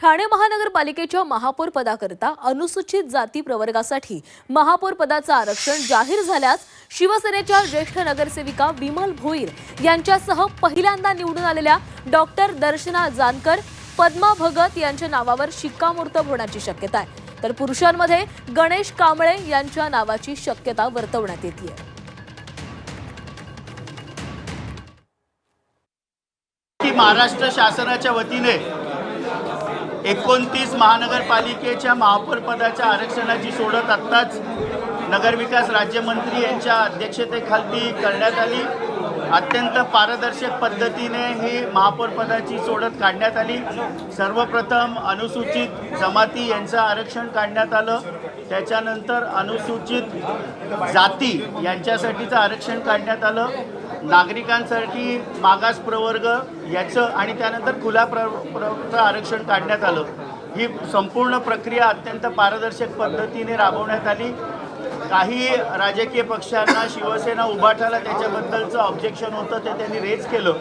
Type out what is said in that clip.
ठाणे महानगरपालिकेच्या महापौर पदाकरता अनुसूचित जाती प्रवर्गासाठी महापौर पदाचं आरक्षण जाहीर झाल्यास शिवसेनेच्या ज्येष्ठ नगरसेविका विमल भोईर यांच्यासह पहिल्यांदा निवडून आलेल्या डॉक्टर दर्शना जानकर पद्मा भगत यांच्या नावावर शिक्कामोर्तब होण्याची शक्यता आहे. तर पुरुषांमध्ये गणेश कांबळे यांच्या नावाची शक्यता वर्तवण्यात येते महाराष्ट्र शासनाच्या वतीने एकोणतीस महानगरपालिकेच्या महापौरपदाच्या आरक्षणाची सोडत आत्ताच नगरविकास राज्यमंत्री यांच्या अध्यक्षतेखाली करण्यात आली. अत्यंत पारदर्शक पद्धतीने ही महापौरपदाची सोडत काढण्यात आली. सर्वप्रथम अनुसूचित जमाती यांचं आरक्षण काढण्यात आलं. त्याच्यानंतर अनुसूचित जाती यांच्यासाठीचं आरक्षण काढण्यात आलं. नागरिकांसाठी मागास प्रवर्ग याचं आणि त्यानंतर खुला प्र प्रवर्गाचं आरक्षण काढण्यात आलं. ही संपूर्ण प्रक्रिया अत्यंत पारदर्शक पद्धतीने राबवण्यात आली. काही राजकीय पक्षांना शिवसेना उभाटाला त्याच्याबद्दलचं ऑब्जेक्शन होतं ते त्यांनी रेज केलं.